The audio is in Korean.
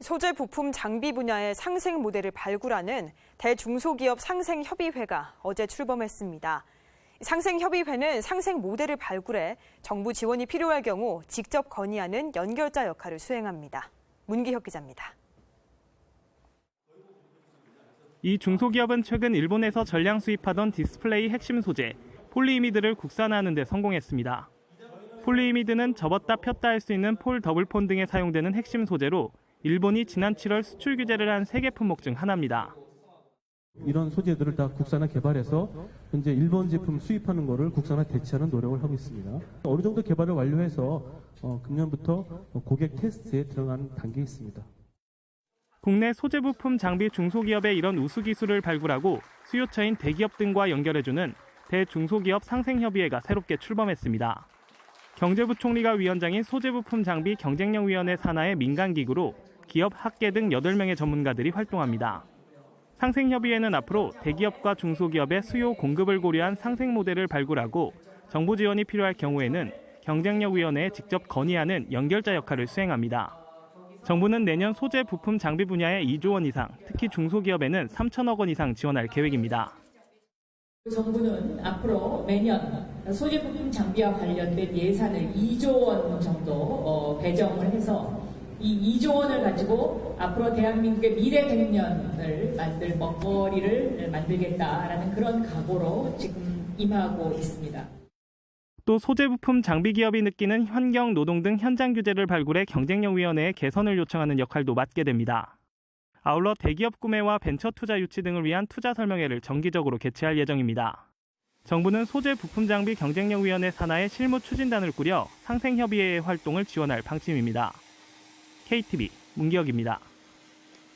소재 부품 장비 분야의 상생 모델을 발굴하는 대중소기업 상생협의회가 어제 출범했습니다. 상생협의회는 상생 모델을 발굴해 정부 지원이 필요할 경우 직접 건의하는 연결자 역할을 수행합니다. 문기혁 기자입니다. 이 중소기업은 최근 일본에서 전량 수입하던 디스플레이 핵심 소재 폴리이미드를 국산화하는 데 성공했습니다. 폴리이미드는 접었다 폈다 할 수 있는 폴 더블폰 등에 사용되는 핵심 소재로 일본이 지난 7월 수출 규제를 한 세계 품목 중 하나입니다. 이런 소재들을 다 국산화 개발해서 현재 일본 제품 수입하는 거를 국산화 대체하는 노력을 하고 있습니다. 어느 정도 개발을 완료해서 어, 금년부터 고객 테스트에 들어가는 단계에 있습니다. 국내 소재 부품 장비 중소기업의 이런 우수 기술을 발굴하고 수요처인 대기업 등과 연결해주는 대중소기업 상생협의회가 새롭게 출범했습니다. 경제부 총리가 위원장인 소재부품 장비 경쟁력위원회 산하의 민간기구로 기업, 학계 등 8명의 전문가들이 활동합니다. 상생협의회는 앞으로 대기업과 중소기업의 수요 공급을 고려한 상생 모델을 발굴하고 정부 지원이 필요할 경우에는 경쟁력위원회에 직접 건의하는 연결자 역할을 수행합니다. 정부는 내년 소재 부품 장비 분야에 2조 원 이상, 특히 중소기업에는 3천억 원 이상 지원할 계획입니다. 정부는 앞으로 매년 소재 부품 장비와 관련된 예산을 2조 원 정도 어, 배정을 해서 이 2조 원을 가지고 앞으로 대한민국의 미래 100년을 만들 먹거리를 만들겠다라는 그런 각오로 지금 임하고 있습니다. 또 소재 부품 장비 기업이 느끼는 환경, 노동 등 현장 규제를 발굴해 경쟁력 위원회에 개선을 요청하는 역할도 맡게 됩니다. 아울러 대기업 구매와 벤처 투자 유치 등을 위한 투자 설명회를 정기적으로 개최할 예정입니다. 정부는 소재 부품 장비 경쟁력 위원회 산하의 실무 추진단을 꾸려 상생 협의회의 활동을 지원할 방침입니다. KTV 문기혁입니다.